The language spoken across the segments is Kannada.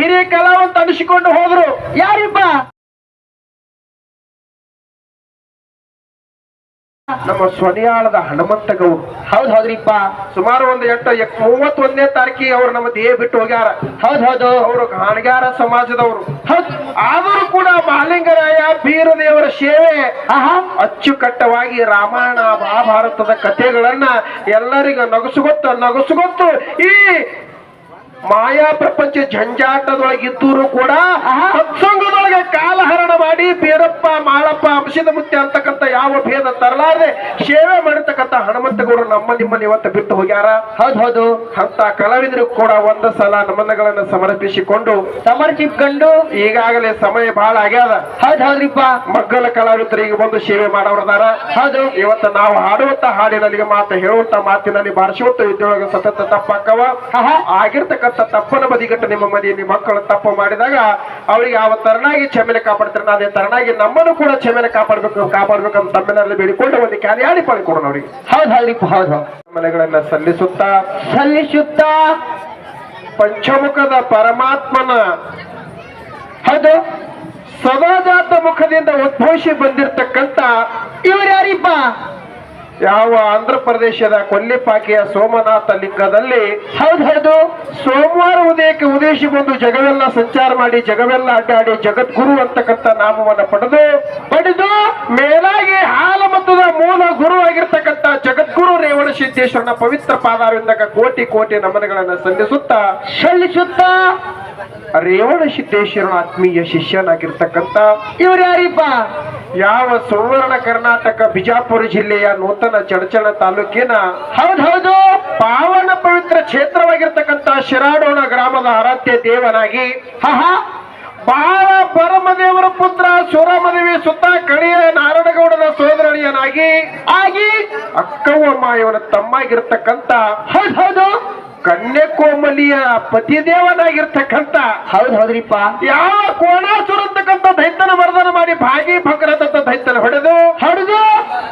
ಹಿರಿಯ ಕಲಾವಂತ ಅನಿಸಿಕೊಂಡು ಹೋದ್ರು. ಯಾರಿಬ್ಬ? ನಮ್ಮ ಸ್ವನಿಯಾಳದ ಹನುಮಂತ ಗೌಡ್ ಹೌದ್ ಹೌದ್ರಿಪ್ಪ. ಸುಮಾರು ಒಂದು ಎಂಟು ಮೂವತ್ತೊಂದನೇ ತಾರೀಕಿ ಅವ್ರು ನಮ್ಮ ದೇಹ ಬಿಟ್ಟು ಹೋಗ್ಯಾರ. ಹೌದ್ ಹೌದು. ಅವರು ಗಾಣಗಾರ ಸಮಾಜದವರು. ಹೌದ್. ಆದರೂ ಕೂಡ ಮಹಾಲಿಂಗರಾಯ ಬೀರದೇವರ ಸೇವೆ ಅಚ್ಚುಕಟ್ಟವಾಗಿ ರಾಮಾಯಣ ಮಹಾಭಾರತದ ಕಥೆಗಳನ್ನ ಎಲ್ಲರಿಗೂ ನಗಸುಗೊತ್ತು ನಗಸುಗೊತ್ತು ಈ ಮಾಯಾ ಪ್ರಪಂಚ ಜಂಜಾಟದೊಳಗಿದ್ದರೂ ಕೂಡ. ಸತ್ಸಂಗದೊಳಗೆ ಕಾಲಹರಣ ಮಾಡಿ ಬೀರಪ್ಪ ಮಾಳಪ್ಪ ಅಂಶದ ಮುತ್ಯ ಅಂತಕ್ಕಂಥ ಯಾವ ಭೇದ ತರಲಾರದೆ ಸೇವೆ ಮಾಡಿರ್ತಕ್ಕಂಥ ಹನುಮಂತಗೌಡರು ನಮ್ಮ ನಿಮ್ಮನ್ನು ಇವತ್ತು ಬಿಟ್ಟು ಹೋಗ್ಯಾರ? ಹೌದು ಹೌದು. ಅಂತ ಕಲಾವಿದರು ಕೂಡ ಒಂದು ಸಲ ನಮನಗಳನ್ನು ಸಮರ್ಪಿಸಿಕೊಂಡು ಸಮರ್ಪಿಸಿಕೊಂಡು ಈಗಾಗಲೇ ಸಮಯ ಬಹಳ ಆಗ್ಯಾದ. ಹೌದ್ ಹೌದ್ರಿಪ್ಪ. ಮಗ್ಗಲ ಕಲಾವಿದರಿಗೆ ಬಂದು ಸೇವೆ ಮಾಡೋರದಾರ ಹೌದು. ಇವತ್ತು ನಾವು ಹಾಡುವಂತ ಹಾಡಿನಲ್ಲಿ ಮಾತು ಹೇಳುವಂತ ಮಾತಿನಲ್ಲಿ ಬಾರಿಸುವಂತ ವಿದ್ಯೊಳಗೆ ಸತತ ತಪ್ಪಾಕವ. ಆಗಿರ್ತಕ್ಕಂಥ ತಪ್ಪನ ಬದಿಗಟ್ಟು ನಿಮ್ಮ ಮನೆಯಲ್ಲಿ ಮಕ್ಕಳು ತಪ್ಪು ಮಾಡಿದಾಗ ಅವರಿಗೆ ಯಾವ ತರನಾಗಿ ಕ್ಷಮೆನೆ ಕಾಪಾಡ್ತಾರೆ. ಅದೇ ತರನಾಗಿ ನಮ್ಮನ್ನು ಕೂಡ ಕ್ಷಮೆನೆ ಕಾಪಾಡ್ಬೇಕು ಅಂತ ತಮ್ಮೆಲ್ಲರಲ್ಲಿ ಬೇಡಿಕೊಂಡು ಒಂದು ಕ್ಯಾಲಿಯಾಡಿ ಪಡ್ಕೊಡೋಣ ಅವರಿಗೆ. ಹೌದ್ ಹೌದ್ರಿಪ್ಪ ಹೌದ್. ಮನೆಗಳನ್ನ ಸಲ್ಲಿಸುತ್ತಾ ಸಲ್ಲಿಸುತ್ತಾ ಪಂಚಮುಖದ ಪರಮಾತ್ಮನ ಹೌದು. ಸದಾಜಾತ ಮುಖದಿಂದ ಉದ್ಭವಿಸಿ ಬಂದಿರತಕ್ಕಂತ ಇವ್ರು ಯಾರಿಪ್ಪ? ಯಾವ ಆಂಧ್ರ ಪ್ರದೇಶದ ಕೊಲ್ಲಿಪಾಕಿಯ ಸೋಮನಾಥ ಲಿಂಗದಲ್ಲಿ ಹೌದು ಹೌದು. ಸೋಮವಾರ ಉದಯಕ್ಕೆ ಉದೇಶಿ ಬಂದು ಜಗವೆಲ್ಲ ಸಂಚಾರ ಮಾಡಿ ಜಗವೆಲ್ಲ ಅಡ್ಡಾಡಿ ಜಗದ್ಗುರು ಅಂತಕ್ಕಂಥ ನಾಮವನ್ನ ಪಡೆದು ಪಡೆದು ಮೇಲಾಗಿ ಹಾಲಮತದ ಮೂಲ ಗುರು ಆಗಿರ್ತಕ್ಕಂಥ ಜಗದ್ಗುರು ರೇವಣ ಸಿದ್ದೇಶ್ವರನ ಪವಿತ್ರ ಪಾದಾರವಿಂದಕ ಕೋಟಿ ಕೋಟಿ ನಮನಗಳನ್ನು ಸಲ್ಲಿಸುತ್ತಾ ಸಲ್ಲಿಸುತ್ತ ರೇವಣ ಸಿದ್ದೇಶ್ವರ ಆತ್ಮೀಯ ಶಿಷ್ಯನಾಗಿರ್ತಕ್ಕಂಥ ಇವ್ರು ಯಾರಿಪ್ಪ? ಯಾವ ಸುವರ್ಣ ಕರ್ನಾಟಕ ಬಿಜಾಪುರ ಜಿಲ್ಲೆಯ ನೂತನ ಚಡಚಣ ತಾಲೂಕಿನ ಹೌದೌದು ಹೌದು. ಪಾವನ ಪವಿತ್ರ ಕ್ಷೇತ್ರವಾಗಿರ್ತಕ್ಕಂಥ ಶಿರಾಡೋಣ ಗ್ರಾಮದ ಆರಾಧ್ಯ ದೇವನಾಗಿ ಹಹ ಬಾಳ ಪರಮದೇವರ ಪುತ್ರ ಸುರಮದೇವಿ ಸುತ್ತ ಕಣಿಯ ನಾರಾಯಣಗೌಡನ ಸೋದರಳಿಯನಾಗಿ ಆಗಿ ಅಕ್ಕವ್ವ ಇವನ ತಮ್ಮಾಗಿರ್ತಕ್ಕಂಥ ಹೌದೌದು ಹೌದು. ಕನ್ಯಾಕೋಮಲಿಯ ಪತಿದೇವನಾಗಿರ್ತಕ್ಕಂಥ ಹೌದ್ ಹೌದ್ರಿಪ್ಪ. ಯಾವ ಕೋಣಾಸುರ ಅಂತಕ್ಕಂಥ ದೈತ್ಯನ ಮರ್ದನ ಮಾಡಿ ಭಾಗಿ ಭಗ್ರದಂತ ದೈತನ ಹೊಡೆದು ಹೊಡೆದು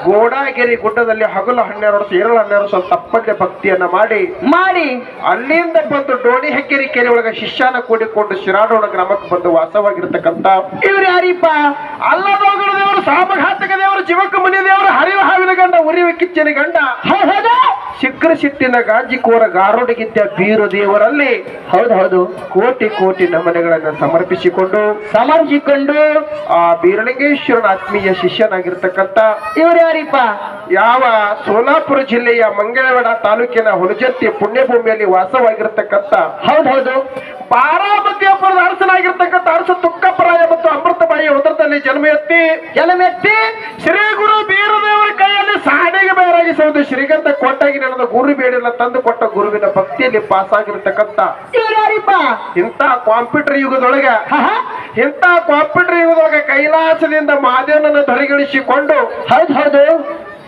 ಗೋಡಾಗಿರಿ ಗುಡ್ಡದಲ್ಲಿ ಹಗಲು ಹನ್ನೆರಡು ಏಳು ಹನ್ನೆರಡು ಸ್ವಲ್ಪ ತಪ್ಪದೆ ಭಕ್ತಿಯನ್ನ ಮಾಡಿ ಮಾಡಿ. ಅಲ್ಲಿಂದ ಬಂದು ಡೋಣಿ ಹೆಗ್ಗೆರಿ ಕೆರೆ ಒಳಗ ಶಿಷ್ಯನ ಕೂಡಿಕೊಂಡು ಶಿರಾಡೋಣ ಗ್ರಾಮಕ್ಕೆ ಬಂದು ವಾಸವಾಗಿರ್ತಕ್ಕಂಥ ಇವ್ರು ಯಾರಿಪ್ಪ? ಅಲ್ಲದೋಗಳ ದೇವರು ಸಾಮಘಾತಕ ದೇವರು ಜೀವಕ ಮುನಿ ದೇವರು ಹರಿವ ಹಾವಿನ ಗಂಡ ಉರಿವ ಕಿಚ್ಚನ ಗಂಡ ಹೌದು. ಶಿಖರ ಸಿಟ್ಟಿನ ಗಾಜಿಕೋರ ಗಾರುಡಿಗಿದ್ದ ಬೀರು ದೇವರಲ್ಲಿ ಹೌದು ಹೌದು ಕೋಟಿ ಕೋಟಿ ನಮನಗಳನ್ನು ಸಮರ್ಪಿಸಿಕೊಂಡು ಸಮರ್ಪಿಸಿಕೊಂಡು ಆ ಬೀರಲಿಂಗೇಶ್ವರನ ಆತ್ಮೀಯ ಶಿಷ್ಯನಾಗಿರ್ತಕ್ಕಂಥ ಇವರು ಯಾರಿಪ್ಪ? ಯಾವ ಸೋಲಾಪುರ ಜಿಲ್ಲೆಯ ಮಂಗಳವಾಡ ತಾಲೂಕಿನ ಹುಲಜತ್ತಿ ಪುಣ್ಯಭೂಮಿಯಲ್ಲಿ ವಾಸವಾಗಿರ್ತಕ್ಕಂಥ ಹೌದು ಹೌದು. ಬಾರಾಮತಿಯಪ್ಪರದ ಅರಸನಾಗಿರ್ತಕ್ಕಂಥ ಅರಸ ತುಕ್ಕಪರಾಯ ಮತ್ತು ಅಮೃತಬಾಯಿ ಉದರದಲ್ಲಿ ಜನ್ಮ ಎತ್ತಿ ಜಲಮೆತ್ತಿ ಶ್ರೀ ಗುರು ಕೈಯಲ್ಲಿ ಒಂದು ಶ್ರೀಗಂಧ ಕೊಟ್ಟಾಗಿ ನಡೆದ ಗುರು ಬೇಡಿಲ್ಲ ತಂದು ಕೊಟ್ಟ ಗುರುವಿನ ಭಕ್ತಿಯಲ್ಲಿ ಪಾಸ್ ಇಂತ ಕಾಂಪ್ಯೂಟರ್ ಯುಗದೊಳಗೆ ಇಂತ ಇಂಥ ಕಾಂಪ್ಯೂಟರ್ ಯುಗದೊಳಗೆ ಕೈಲಾಸದಿಂದ ಮಾದೇವನನ್ನು ಧರಿಗಳಿಸಿಕೊಂಡು ಹೌದು ಹೌದು.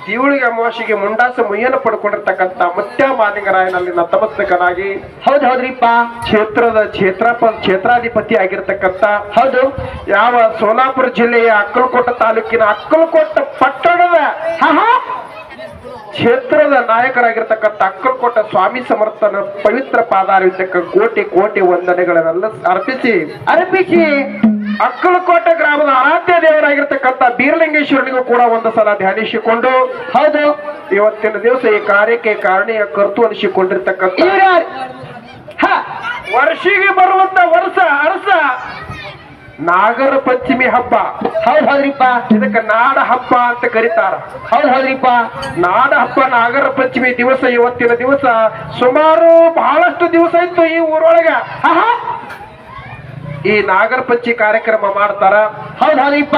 ತಿವಳಿಗೆ ಅಮಾವಾಸ್ಯೆಗೆ ಮುಂಡಾಸ ಮುಯ್ಯನ ಪಡ್ಕೊಂಡಿರ್ತಕ್ಕಂಥ ಮುತ್ಯ ಮಾಲಿಂಗರಾಯನಲ್ಲಿ ನತಮಸ್ತಕನಾಗಿ ಹೌದು ಹೌದ್ರಿಪ್ಪ. ಕ್ಷೇತ್ರದ ಕ್ಷೇತ್ರಪ ಕ್ಷೇತ್ರಾಧಿಪತಿ ಆಗಿರ್ತಕ್ಕಂತ ಹೌದು. ಯಾವ ಸೋಲಾಪುರ ಜಿಲ್ಲೆಯ ಅಕ್ಕಲಕೋಟ ತಾಲೂಕಿನ ಅಕ್ಕಲಕೋಟ ಪಟ್ಟಣದ ಕ್ಷೇತ್ರದ ನಾಯಕರಾಗಿರ್ತಕ್ಕಂಥ ಅಕ್ಕಲ್ಕೋಟ ಸ್ವಾಮಿ ಸಮರ್ಥನ ಪವಿತ್ರ ಪಾದಾರಿತಕ್ಕ ಕೋಟಿ ಕೋಟಿ ವಂದನೆಗಳನ್ನೆಲ್ಲ ಅರ್ಪಿಸಿ ಅರ್ಪಿಸಿ ಅಕ್ಕಲಕೋಟ ಗ್ರಾಮದ ಆರಾಧ್ಯ ದೇವರಾಗಿರ್ತಕ್ಕಂಥ ಬೀರಲಿಂಗೇಶ್ವರನಿಗೂ ಕೂಡ ಒಂದು ಸಲ ಧ್ಯಾನಿಸಿಕೊಂಡು ಹೌದು ಇವತ್ತಿನ ದಿವಸ ಈ ಕಾರ್ಯಕ್ಕೆ ಕಾರಣೀಯ ಕರ್ತು ಅನಿಸಿಕೊಂಡಿರ್ತಕ್ಕಂಥ ವರ್ಷಿಗೆ ಬರುವಂತ ವರ್ಷ ಅರಸ. ನಾಗರ ಪಂಚಮಿ ಹಬ್ಬ. ಹೌದ್ ಹೌದ್ರಿಪ್ಪ. ಇದಕ್ಕೆ ನಾಡ ಹಬ್ಬ ಅಂತ ಕರೀತಾರ. ಹೌದ್ ಹೌದ್ರಿಪ್ಪ. ನಾಡ ಹಬ್ಬ ನಾಗರ ಪಂಚಮಿ ದಿವಸ ಇವತ್ತಿನ ದಿವಸ ಸುಮಾರು ಬಹಳಷ್ಟು ದಿವಸ ಇತ್ತು ಈ ಊರೊಳಗ. ಈ ನಾಗರ ಪಂಚಮಿ ಕಾರ್ಯಕ್ರಮ ಮಾಡ್ತಾರ. ಹೌದ್ ಹೌದ್ರಿಪ್ಪ.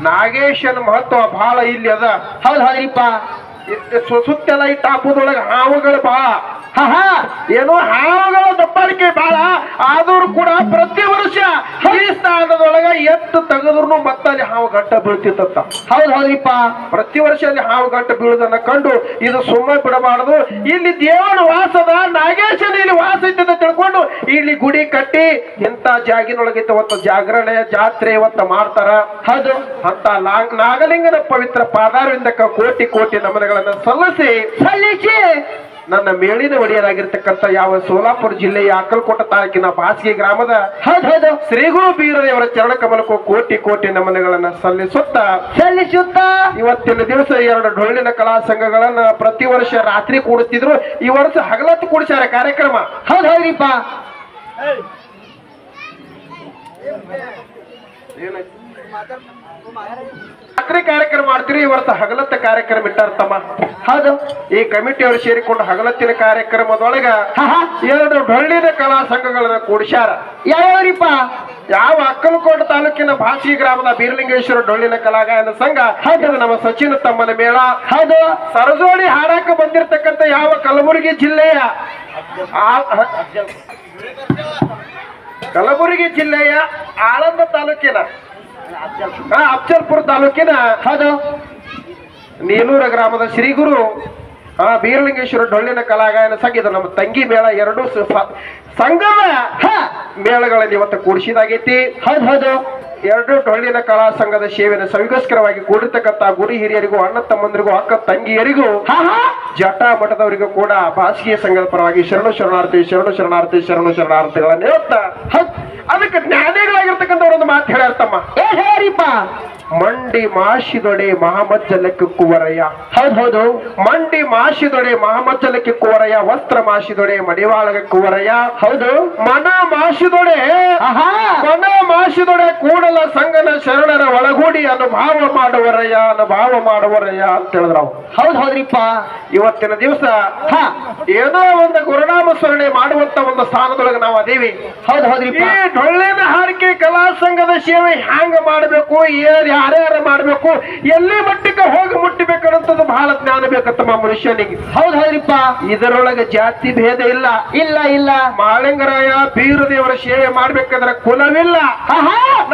ನಾಗೇಶನ ಮಹತ್ವ ಬಹಳ ಇಲ್ಲಿ ಅದ. ಹೌದ್ ಹೌದ್ರಿಪ್ಪ. ಸುತ್ತೆಲ್ಲ ಈ ಟಾಪುದೊಳಗ ಹಾವುಗಳು ಬಹಳ ಏನೋ ಹಾವುಗಳ ದಬ್ಬಾಳಿಕೆ ಬಾಳ. ಆದರೂ ಕೂಡ ಪ್ರತಿ ವರ್ಷ ಈ ಸ್ಥಾನದೊಳಗ ಎತ್ತು ತೆಗೆದ್ರು ಮತ್ತಲ್ಲಿ ಹಾವು ಗಟ್ಟ ಬೀಳ್ತಿತ್ತ ಹೌದು ಹೌದಿಪ್ಪ. ಪ್ರತಿ ವರ್ಷ ಅಲ್ಲಿ ಹಾವು ಗಂಟ ಬೀಳುದನ್ನ ಕಂಡು ಇದು ಸುಮ್ಮನೆ ಬಿಡಬಾರದು. ಇಲ್ಲಿ ದೇವರ ವಾಸದ ನಾಗೇಶನ ಇಲ್ಲಿ ವಾಸ ಇದ್ದ ಅಂತ ತಿಳ್ಕೊಂಡು ಇಲ್ಲಿ ಗುಡಿ ಕಟ್ಟಿ ಇಂಥ ಜಾಗಿನೊಳಗೆ ಇವತ್ತು ಜಾಗರಣೆ ಜಾತ್ರೆ ಇವತ್ತು ಮಾಡ್ತಾರ. ಹೌದು. ಅಂತ ನಾಗಲಿಂಗನ ಪವಿತ್ರ ಪಾದಾರವಿಂದಕ್ಕ ಕೋಟಿ ಕೋಟಿ ನಮನಗಳನ್ನ ಸಲ್ಲಿಸಿ ಸಲ್ಲಿಸಿ ನನ್ನ ಮೇಳಿನ ಒಡೆಯರಾಗಿರ್ತಕ್ಕಂಥ ಯಾವ ಸೋಲಾಪುರ ಜಿಲ್ಲೆಯ ಅಕ್ಕಲಕೋಟ ತಾಲೂಕಿನ ಬಾಸಿಗೆ ಗ್ರಾಮದ ಶ್ರೀಗುರು ಬೀರದೇವರ ಚರಣ ಕಮಲಕ್ಕೂ ಕೋಟಿ ಕೋಟಿ ನಮನಗಳನ್ನ ಸಲ್ಲಿಸುತ್ತ ಸಲ್ಲಿಸುತ್ತ? ಇವತ್ತಿನ ದಿವಸ ಎರಡು ಡೊಳ್ಳಿನ ಕಲಾ ಸಂಘಗಳನ್ನ ಪ್ರತಿ ವರ್ಷ ರಾತ್ರಿ ಕೂಡುತ್ತಿದ್ರು. ಈ ವರ್ಷ ಹಗಲತ್ತು ಕೂಡಿಸ್ಯಾರ ಕಾರ್ಯಕ್ರಮ. ಹೌದು ಹೌದ್ರಿಪ್ಪ ರಾತ್ರಿ ಕಾರ್ಯಕ್ರಮ ಮಾಡ್ತೀರಿ ಇವತ್ತು ಹಗಲತ್ತ ಕಾರ್ಯಕ್ರಮ ಇಟ್ಟಾರ ತಮ್ಮ. ಹೌದು. ಈ ಕಮಿಟಿಯವರು ಸೇರಿಕೊಂಡು ಹಗಲತ್ತಿನ ಕಾರ್ಯಕ್ರಮದೊಳಗ ಎರಡು ಡೊಳ್ಳಿನ ಕಲಾ ಸಂಘಗಳನ್ನ ಕೂಡಿಸ್ಯಾರ. ಯಾವ್ಯಾವ್ರಿಪ್ಪ? ಯಾವ ಅಕ್ಕಲಕೋಟ ತಾಲೂಕಿನ ಭಾಷಿ ಗ್ರಾಮದ ಬೀರಲಿಂಗೇಶ್ವರ ಡೊಳ್ಳಿನ ಕಲಾಗಾಯನ ಸಂಘ ಹಾಗೆ ನಮ್ಮ ಸಚಿನ ತಮ್ಮನ ಮೇಳ. ಹೌದು. ಸರಜೋಳಿ ಹಾಡಾಕ ಬಂದಿರತಕ್ಕಂತ ಯಾವ ಕಲಬುರಗಿ ಜಿಲ್ಲೆಯ? ಕಲಬುರಗಿ ಜಿಲ್ಲೆಯ ಆಳಂದ ತಾಲೂಕಿನ ಅಫ್ಜಲ್ಪುರ ತಾಲೂಕಿನ ಹೌದು. ನೀಲೂರ ಗ್ರಾಮದ ಶ್ರೀಗುರು ಆ ಬೀರಲಿಂಗೇಶ್ವರ ಡೊಳ್ಳಿನ ಕಲಾಗಾಯನ ಸಂಗೀತ ನಮ್ಮ ತಂಗಿ ಮೇಳ. ಎರಡು ಸ- ಸ- ಸಂಘದ ಹಾ. ಮೇಳಗಳನ್ನು ಇವತ್ತು ಕೂಡಿಸಿದಾಗೈತಿ. ಹೌದು ಹೌದು. ಎರಡು ಡೊಳ್ಳಿನ ಕಲಾ ಸಂಘದ ಸೇವೆಯನ್ನು ಸವಿಗೋಸ್ಕರವಾಗಿ ಕೂಡಿರ್ತಕ್ಕಂಥ ಗುರು ಹಿರಿಯರಿಗೂ ಅಣ್ಣ ತಮ್ಮಂದರಿಗೂ ಅಕ್ಕ ತಂಗಿಯರಿಗೂ ಜಟ ಮಠದವರಿಗೂ ಕೂಡ ಭಾಷಿಯ ಸಂಘದ ಪರವಾಗಿ ಶರಣು ಶರಣಾರ್ಥಿ ಶರಣು ಶರಣಾರ್ಥಿ ಶರಣು ಶರಣಾರ್ಥಿಗಳನ್ನು ಹೇಳ್ತಾ ಅದಕ್ಕೆ ಜ್ಞಾನಿಗಳಾಗಿರ್ತಕ್ಕಂಥವ್ರು ಒಂದು ಮಾತು ಹೇಳ್ಯಾರ ತಮ್ಮ. ಏನ್ ಹೇಳ್ರಿಪ್ಪ. ಮಂಡಿ ಮಾಶಿದೊಡೆ ಮಹಾಮಜ್ಜಲಕ್ಕೆ ಕುವರಯ್ಯ. ಹೌದು ಹೌದು. ಮಂಡಿ ಮಾಶಿದೊಡೆ ಮಹಾಮಜ್ಜಲಕ್ಕೆ ಕುವರಯ್ಯ ವಸ್ತ್ರ ಮಾಶಿದೊಡೆ ಮಡಿವಾಳಗೆ ಕುವರಯ್ಯ. ಹೌದು. ಮನ ಮಾಶಿದೊಡೆ ಮನ ಮಾಶಿದೊಡೆ ಕೂಡಲ ಸಂಘನ ಶರಣರ ಒಳಗೂಡಿ ಅನುಭಾವ ಮಾಡುವರಯ್ಯ ಅನುಭಾವ ಮಾಡುವರಯ್ಯ ಅಂತ ಹೇಳಿದ್ರು ಅವ್ರು. ಹೌದು ಹೌದ್ರಿಪ್ಪ. ಇವತ್ತಿನ ದಿವಸ ಹಾ. ಏನೋ ಒಂದು ಗುರುನಾಮ ಸ್ಮರಣೆ ಮಾಡುವಂತ ಒಂದು ಸ್ಥಾನದೊಳಗೆ ನಾವು ಅದೇವಿ. ಹೌದು ಈ ಹೌದ್ರಿಪ್ಪ ಡೊಳ್ಳಿನ ಹಾರಿಕೆ ಕಲಾ ಸಂಘದ ಸೇವೆ ಹ್ಯಾಂಗ ಮಾಡಬೇಕು? ಯಾರ್ಯಾರ ಮಾಡಬೇಕು. ಎಲ್ಲಿ ಮಟ್ಟಕ್ಕೆ ಹೋಗಿ ಮುಟ್ಟಬೇಕನ್ನೋದು ಬಹಳ ಜ್ಞಾನ ಬೇಕತ್ತಮ್ಮ ಮನುಷ್ಯನಿಗೆ. ಹೌದ್ ಹೌದ್ರಿಪ್ಪ. ಇದರೊಳಗೆ ಜಾತಿ ಭೇದ ಇಲ್ಲ. ಇಲ್ಲ ಇಲ್ಲ. ಮಾಳಿಂಗರಾಯ ಬೀರದೇವರ ಸೇವೆ ಮಾಡ್ಬೇಕಾದ್ರೆ ಕುಲವಿಲ್ಲ. ಆಹಾ!